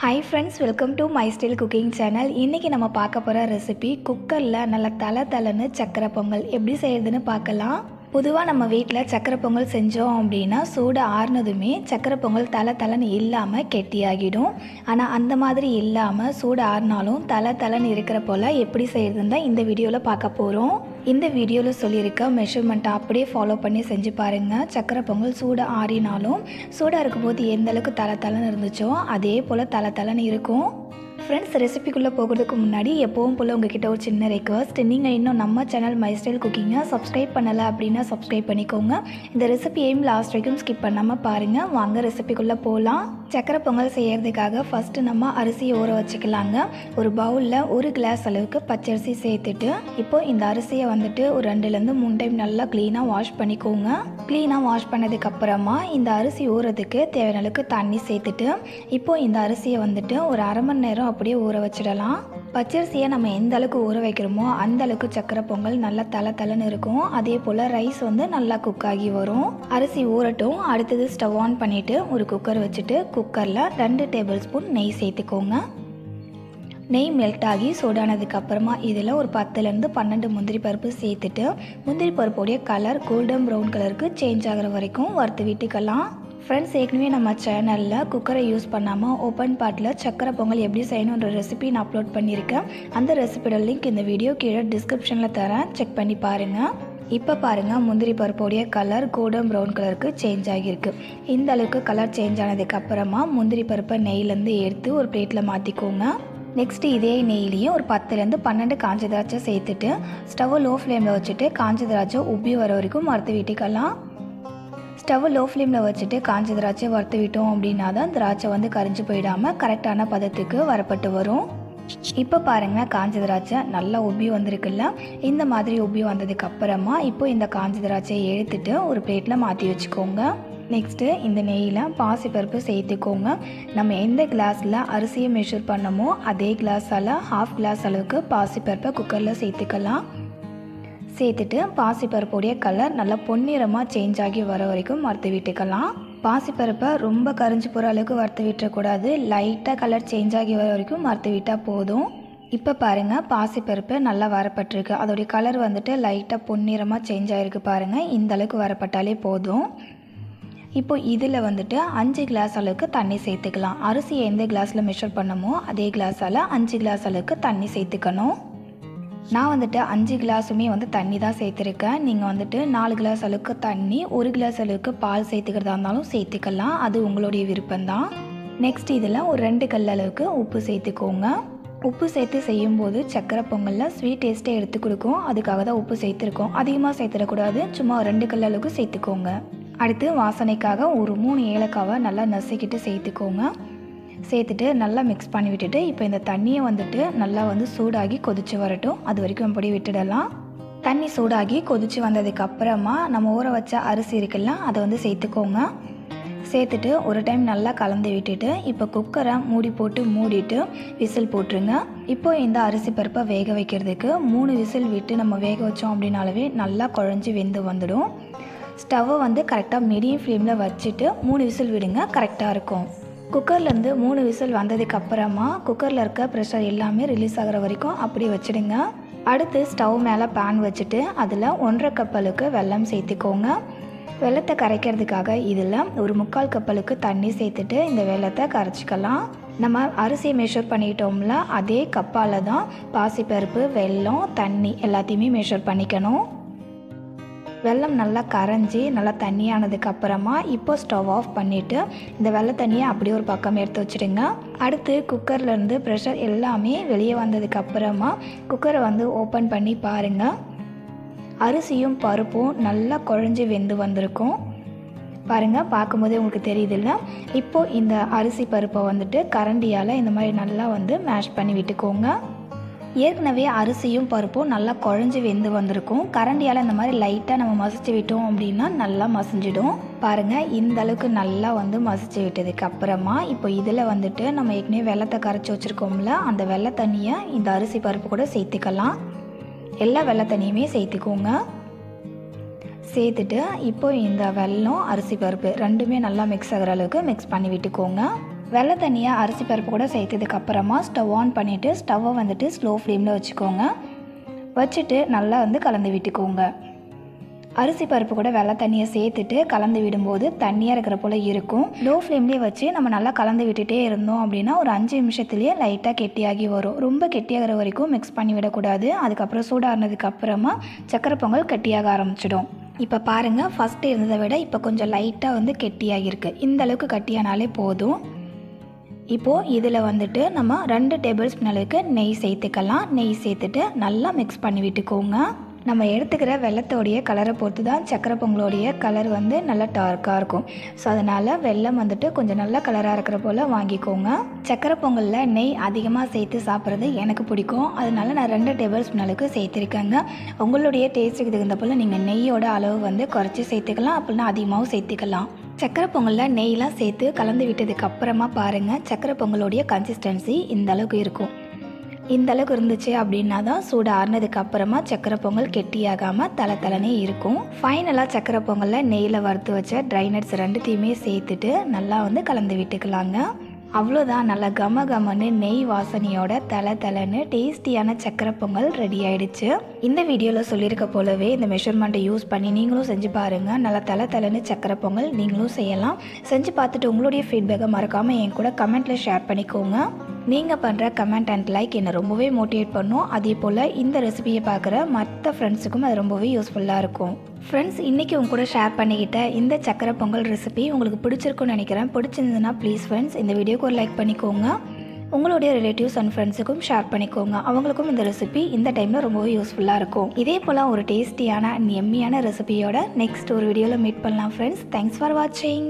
Hi friends welcome to my style cooking channel இன்றைக்கி நம்ம பார்க்க போகிற ரெசிபி குக்கரில் நல்ல தலை தலைன்னு சக்கரை பொங்கல். எப்படி செய்யறதுன்னு பார்க்கலாம். பொதுவாக நம்ம வீட்டில் சக்கரை பொங்கல் செஞ்சோம் அப்படின்னா சூடு ஆறுனதுமே சக்கரை பொங்கல் தலை தலைன்னு இல்லாமல் கெட்டியாகிடும். ஆனால் அந்த மாதிரி இல்லாமல் சூடு ஆறுனாலும் தலை தலைன்னு இருக்கிற போல் எப்படி செய்கிறதுன்னு தான் இந்த வீடியோவில் பார்க்க போகிறோம் இந்த வீடியோவில் சொல்லியிருக்க மெஷர்மெண்ட்டை அப்படியே ஃபாலோ பண்ணி செஞ்சு பாருங்கள் சக்கரை பொங்கல் சூடு ஆறினாலும் சூடாக இருக்கும்போது எந்த அளவுக்கு தலை தலைன்னு இருந்துச்சோ அதே போல் தலை தலைன்னு இருக்கும். ஃப்ரெண்ட்ஸ் ரெசிபிக்குள்ளே போகிறதுக்கு முன்னாடி எப்போவும் போல் உங்ககிட்ட ஒரு சின்ன ரெக்வஸ்ட் நீங்கள் இன்னும் நம்ம சேனல் மை ஸ்டைல் குக்கிங்கை சப்ஸ்கிரைப் பண்ணலை அப்படின்னா சப்ஸ்கிரைப் பண்ணிக்கோங்க. இந்த ரெசிபியையும் லாஸ்ட் வரைக்கும் ஸ்கிப் பண்ணாமல் பாருங்கள் வாங்க ரெசிபிக்குள்ளே போகலாம் சக்கரை பொங்கல் செய்கிறதுக்காக ஃபஸ்ட்டு நம்ம அரிசியை ஊற வச்சுக்கலாங்க. ஒரு பவுலில் ஒரு கிளாஸ் அளவுக்கு பச்சரிசி சேர்த்துட்டு இப்போ இந்த அரிசியை வந்துட்டு ஒரு ரெண்டுலேருந்து மூணு டைம் நல்லா க்ளீனாக வாஷ் பண்ணிக்கோங்க. க்ளீனாக வாஷ் பண்ணதுக்கப்புறமா இந்த அரிசி ஊறதுக்கு தேவையான அளவுக்கு தண்ணி சேர்த்துட்டு இப்போ இந்த அரிசியை வந்துட்டு ஒரு அரை மணி நேரம் அப்படியே ஊற வச்சிடலாம். பச்சரிசியை நம்ம எந்த அளவுக்கு ஊற வைக்கிறோமோ அந்த அளவுக்கு சக்கரை பொங்கல் நல்லா தலை தலைன்னு இருக்கும். அதே போல் ரைஸ் வந்து நல்லா குக் ஆகி வரும். அரிசி ஊறட்டும். அடுத்தது ஸ்டவ் ஆன் பண்ணிவிட்டு ஒரு குக்கர் வச்சுட்டு குக்கரில் ரெண்டு டேபிள் ஸ்பூன் நெய் சேர்த்துக்கோங்க. நெய் மெல்ட் ஆகி சூடானதுக்கு அப்புறமா இதில் ஒரு பத்துலேருந்து பன்னெண்டு முந்திரி பருப்பு சேர்த்துட்டு முந்திரி பருப்புடைய கலர் கோல்டன் ப்ரௌன் கலருக்கு சேஞ்ச் ஆகிற வரைக்கும் வறுத்து விட்டுக்கலாம். ஃப்ரெண்ட்ஸ் ஏற்கனவே நம்ம சேனலில் குக்கரை யூஸ் பண்ணாமல் ஓப்பன் பாட்டில் சக்கரை பொங்கல் எப்படி செய்யணுன்ற ரெசிபி நான் அப்லோட் பண்ணியிருக்கேன். அந்த ரெசிபியோட லிங்க் இந்த வீடியோ கீழே டிஸ்கிரிப்ஷனில் தரேன். செக் பண்ணி பாருங்கள் இப்போ பாருங்கள் முந்திரி பருப்போடைய கலர் கோல்டன் ப்ரௌன் கலருக்கு சேஞ்ச் ஆகியிருக்கு. இந்த அளவுக்கு கலர் சேஞ்ச் ஆனதுக்கப்புறமா முந்திரி பருப்பை நெய்லேருந்து எடுத்து ஒரு பிளேட்டில் மாற்றிக்கோங்க நெக்ஸ்ட்டு இதே நெய்லேயும் ஒரு பத்துலேருந்து பன்னெண்டு காஞ்ச திராட்சை சேர்த்துட்டு ஸ்டவ்வை லோ ஃப்ளேமில் வச்சுட்டு காஞ்ச திராட்சை உப்பி வர வரைக்கும் மறுத்து விட்டுக்கலாம். ஸ்டவ் லோ ஃப்ளேமில் வச்சுட்டு காஞ்ச திராட்சை வறுத்து விட்டோம் அப்படின்னா தான் திராட்சை வந்து கரைஞ்சி போயிடாமல் கரெக்டான பதத்துக்கு வரப்பட்டு வரும். இப்போ பாருங்கள் காஞ்ச திராட்சை நல்லா உப்பி வந்திருக்குல்ல. இந்த மாதிரி உப்பி வந்ததுக்கு அப்புறமா இப்போ இந்த காஞ்ச திராட்சையை எடுத்துட்டு ஒரு பிளேட்டில் மாற்றி வச்சுக்கோங்க. நெக்ஸ்ட்டு இந்த நெய்யில் பாசிப்பருப்பு சேர்த்துக்கோங்க. நம்ம எந்த கிளாஸில் அரிசியை மெஷர் பண்ணமோ அதே கிளாஸால் ஹாஃப் கிளாஸ் அளவுக்கு பாசிப்பருப்பை குக்கரில் சேர்த்துக்கலாம். சேர்த்துட்டு பாசிப்பருப்புடைய கலர் நல்லா பொன்னிறமாக சேஞ்ச் ஆகி வர வரைக்கும் வறுத்து விட்டுக்கலாம். பாசிப்பருப்பை ரொம்ப கரிஞ்சு போகிற அளவுக்கு வறுத்து விட்டுறக்கூடாது. லைட்டாக கலர் சேஞ்ச் ஆகி வர வரைக்கும் வறுத்து விட்டால் போதும். இப்போ பாருங்கள் பாசிப்பருப்பு நல்லா வரப்பட்டிருக்கு. அதோடைய கலர் வந்துட்டு லைட்டாக பொன்னிறமாக சேஞ்ச் ஆகிருக்கு பாருங்கள் இந்த அளவுக்கு வரப்பட்டாலே போதும். இப்போ இதில் வந்துட்டு அஞ்சு கிளாஸ் அளவுக்கு தண்ணி சேர்த்துக்கலாம். அரிசி எந்த கிளாஸில் மெஷர் பண்ணமோ அதே கிளாஸால் அஞ்சு கிளாஸ் அளவுக்கு தண்ணி சேர்த்துக்கணும். நான் வந்துட்டு அஞ்சு கிளாஸுமே வந்து தண்ணி தான் சேர்த்துருக்கேன். நீங்கள் வந்துட்டு நாலு கிளாஸ் அளவுக்கு தண்ணி ஒரு கிளாஸ் அளவுக்கு பால் சேர்த்துக்கிறதா இருந்தாலும் சேர்த்துக்கலாம். அது உங்களுடைய விருப்பம்தான். நெக்ஸ்ட் இதில் ஒரு ரெண்டு கல் அளவுக்கு உப்பு சேர்த்துக்கோங்க. உப்பு சேர்த்து செய்யும்போது சக்கரை பொங்கலில் ஸ்வீட் டேஸ்ட்டே எடுத்து கொடுக்கும். அதுக்காக தான் உப்பு சேர்த்துருக்கோம். அதிகமாக சேர்த்துடக்கூடாது. சும்மா ரெண்டு கல் அளவுக்கு சேர்த்துக்கோங்க. அடுத்து வாசனைக்காக ஒரு மூணு ஏலக்காவை நல்லா நசுக்கிட்டு சேர்த்துக்கோங்க. சேர்த்துட்டு நல்லா மிக்ஸ் பண்ணி விட்டுட்டு இப்போ இந்த தண்ணியை வந்துட்டு நல்லா வந்து சூடாகி கொதிச்சு வரட்டும். அது வரைக்கும் இப்படி விட்டுடலாம். தண்ணி சூடாகி கொதிச்சு வந்ததுக்கு அப்புறமா நம்ம ஊற வச்ச அரிசி இருக்குல்ல அதை வந்து சேர்த்துக்கோங்க. சேர்த்துட்டு ஒரு டைம் நல்லா கலந்து விட்டுட்டு இப்போ குக்கரை மூடி போட்டு மூடிட்டு விசில் போட்டுருங்க. இப்போ இந்த அரிசி பருப்பை வேக வைக்கிறதுக்கு மூணு விசில் விட்டு நம்ம வேக வச்சோம் அப்படின்னாலவே நல்லா குழஞ்சி வெந்து வந்துடும். ஸ்டவ்வை வந்து கரெக்டாக மீடியம் ஃப்ளேமில் வச்சுட்டு மூணு விசில் விடுங்க கரெக்டாக இருக்கும். குக்கர்லேருந்து மூணு விசில் வந்ததுக்கு அப்புறமா குக்கரில் இருக்க ப்ரெஷர் எல்லாமே ரிலீஸ் ஆகிற வரைக்கும் அப்படி வச்சுடுங்க. அடுத்து ஸ்டவ் மேலே பேன் வச்சுட்டு அதில் ஒன்றரை கப்பலுக்கு வெல்லம் சேர்த்துக்கோங்க. வெள்ளத்தை கரைக்கிறதுக்காக இதில் ஒரு முக்கால் கப்பலுக்கு தண்ணி சேர்த்துட்டு இந்த வெள்ளத்தை கரைச்சிக்கலாம். நம்ம அரிசி மெஷர் பண்ணிட்டோம்ல அதே கப்பால் தான் பாசிப்பருப்பு வெல்லம் தண்ணி எல்லாத்தையுமே மெஷர் பண்ணிக்கணும். வெள்ளம் நல்லா கரைஞ்சி நல்லா தண்ணியானதுக்கு அப்புறமா இப்போ ஸ்டவ் ஆஃப் பண்ணிவிட்டு இந்த வெள்ளை தண்ணியை அப்படியே ஒரு பக்கம் எடுத்து வச்சுடுங்க. அடுத்து குக்கர்லேருந்து ப்ரெஷர் எல்லாமே வெளியே வந்ததுக்கு அப்புறமா குக்கரை வந்து ஓப்பன் பண்ணி பாருங்கள் அரிசியும் பருப்பும் நல்லா குழஞ்சி வெந்து வந்திருக்கும். பாருங்கள் பார்க்கும்போதே உங்களுக்கு தெரியுதுல்ல. இப்போது இந்த அரிசி பருப்பை வந்துட்டு கரண்டியால் இந்த மாதிரி நல்லா வந்து மேஷ் பண்ணி விட்டுக்கோங்க. ஏற்கனவே அரிசியும் பருப்பும் நல்லா குழஞ்சி வெந்து வந்திருக்கும். கரண்டியால் இந்த மாதிரி லைட்டாக நம்ம மசிச்சு விட்டோம் அப்படின்னா நல்லா மசிஞ்சிடும். பாருங்கள் இந்த அளவுக்கு நல்லா வந்து மசிச்சு விட்டதுக்கு அப்புறமா இப்போ இதில் வந்துட்டு நம்ம ஏற்கனவே வெள்ளத்தை கரைச்சி வச்சுருக்கோம்ல அந்த வெள்ளை தண்ணியை இந்த அரிசி பருப்பு கூட சேர்த்துக்கலாம். எல்லா வெள்ளை தண்ணியுமே சேர்த்துக்கோங்க. சேர்த்துட்டு இப்போ இந்த வெல்லம் அரிசி பருப்பு ரெண்டுமே நல்லா மிக்ஸ் ஆகிற அளவுக்கு மிக்ஸ் பண்ணி விட்டுக்கோங்க. வெள்ளை தண்ணியாக அரிசி பருப்பு கூட சேர்த்ததுக்கப்புறமா ஸ்டவ் ஆன் பண்ணிவிட்டு ஸ்டவ்வை வந்துட்டு ஸ்லோ ஃப்ளேமில் வச்சுக்கோங்க. வச்சுட்டு நல்லா வந்து கலந்து விட்டுக்கோங்க. அரிசி பருப்பு கூட வெள்ளை தண்ணியை சேர்த்துட்டு கலந்து விடும்போது தண்ணியாக இருக்கிற போல் இருக்கும். லோ ஃப்ளேம்லேயே வச்சு நம்ம நல்லா கலந்து விட்டுட்டே இருந்தோம் அப்படின்னா ஒரு அஞ்சு நிமிஷத்துலேயே லைட்டாக கெட்டியாகி வரும். ரொம்ப கெட்டியாகிற வரைக்கும் மிக்ஸ் பண்ணி விடக்கூடாது. அதுக்கப்புறம் சூடானதுக்கப்புறமா சக்கரை பொங்கல் கெட்டியாக ஆரம்பிச்சிடும். இப்போ பாருங்கள் ஃபஸ்ட்டு இருந்ததை விட இப்போ கொஞ்சம் லைட்டாக வந்து கெட்டியாகிருக்கு இந்த அளவுக்கு கட்டியானாலே போதும். இப்போது இதில் வந்துட்டு நம்ம ரெண்டு டேபிள் ஸ்பூன் அளவுக்கு நெய் சேர்த்துக்கலாம். நெய் சேர்த்துட்டு நல்லா மிக்ஸ் பண்ணி விட்டுக்கோங்க. நம்ம எடுத்துக்கிற வெள்ளத்தோடைய கலரை பொறுத்து தான் சக்கரை பொங்கலோடைய கலர் வந்து நல்லா டார்க்காக இருக்கும். ஸோ அதனால் வெள்ளம் வந்துட்டு கொஞ்சம் நல்ல கலராக இருக்கிற போல் வாங்கிக்கோங்க. சக்கரை பொங்கலில் நெய் அதிகமாக சேர்த்து சாப்பிட்றது எனக்கு பிடிக்கும். அதனால நான் ரெண்டு டேபிள் ஸ்பூன் அளவுக்கு சேர்த்துருக்கேங்க. உங்களுடைய டேஸ்ட்டுக்கு தகுந்த போல் நீங்கள் நெய்யோட அளவு வந்து குறைச்சி சேர்த்துக்கலாம். அப்படின்னா அதிகமாகவும் சேர்த்துக்கலாம். சக்கரை பொங்கலில் நெய்லாம் சேர்த்து கலந்து விட்டதுக்கு அப்புறமா பாருங்கள் சக்கரை பொங்கலோடைய கன்சிஸ்டன்சி இந்த அளவுக்கு இருக்கும். இந்த அளவுக்கு இருந்துச்சு அப்படின்னா தான் சூடு ஆறுனதுக்கு அப்புறமா சக்கரை பொங்கல் கெட்டியாகாமல் தலை தலைனே இருக்கும். ஃபைனலாக சக்கரை பொங்கலில் நெய்யில் வறுத்து வச்ச ட்ரை நட்ஸ் ரெண்டுத்தையுமே சேர்த்துட்டு நல்லா வந்து கலந்து விட்டுக்கலாங்க. அவ்வளோதான். நல்லா கம கமன்னு நெய் வாசனையோட தலை தலைன்னு டேஸ்டியான சக்கரை பொங்கல் ரெடி ஆயிடுச்சு. இந்த வீடியோவில் சொல்லியிருக்க போலவே இந்த மெஷர்மெண்ட்டை யூஸ் பண்ணி நீங்களும் செஞ்சு பாருங்கள் நல்லா தலை தலைன்னு சக்கரை பொங்கல் நீங்களும் செய்யலாம். செஞ்சு பார்த்துட்டு உங்களுடைய ஃபீட்பேக்கை மறக்காமல் என் கூட கமெண்ட்டில் ஷேர் பண்ணிக்கோங்க. நீங்கள் பண்ணுற கமெண்ட் அண்ட் லைக் என்னை ரொம்பவே மோட்டிவேட் பண்ணும். அதே போல் இந்த ரெசிபியை பார்க்குற மற்ற ஃப்ரெண்ட்ஸுக்கும் அது ரொம்பவே யூஸ்ஃபுல்லாக இருக்கும். ஃப்ரெண்ட்ஸ் இன்றைக்கி உங்க கூட ஷேர் பண்ணிக்கிட்ட இந்த சக்கரை பொங்கல் ரெசிபி உங்களுக்கு பிடிச்சிருக்குன்னு நினைக்கிறேன். பிடிச்சிருந்ததுன்னா ப்ளீஸ் ஃப்ரெண்ட்ஸ் இந்த வீடியோக்கு ஒரு லைக் பண்ணிக்கோங்க. உங்களுடைய ரிலேட்டிவ்ஸ் அண்ட் ஃப்ரெண்ட்ஸுக்கும் ஷேர் பண்ணிக்கோங்க. அவங்களுக்கும் இந்த ரெசிபி இந்த டைமில் ரொம்பவே யூஸ்ஃபுல்லாக இருக்கும். இதே போல் ஒரு டேஸ்டியான அண்ட் எம்மியான ரெசிபியோட நெக்ஸ்ட் ஒரு வீடியோவில் மீட் பண்ணலாம் ஃப்ரெண்ட்ஸ் தேங்க்ஸ் ஃபார் வாட்சிங்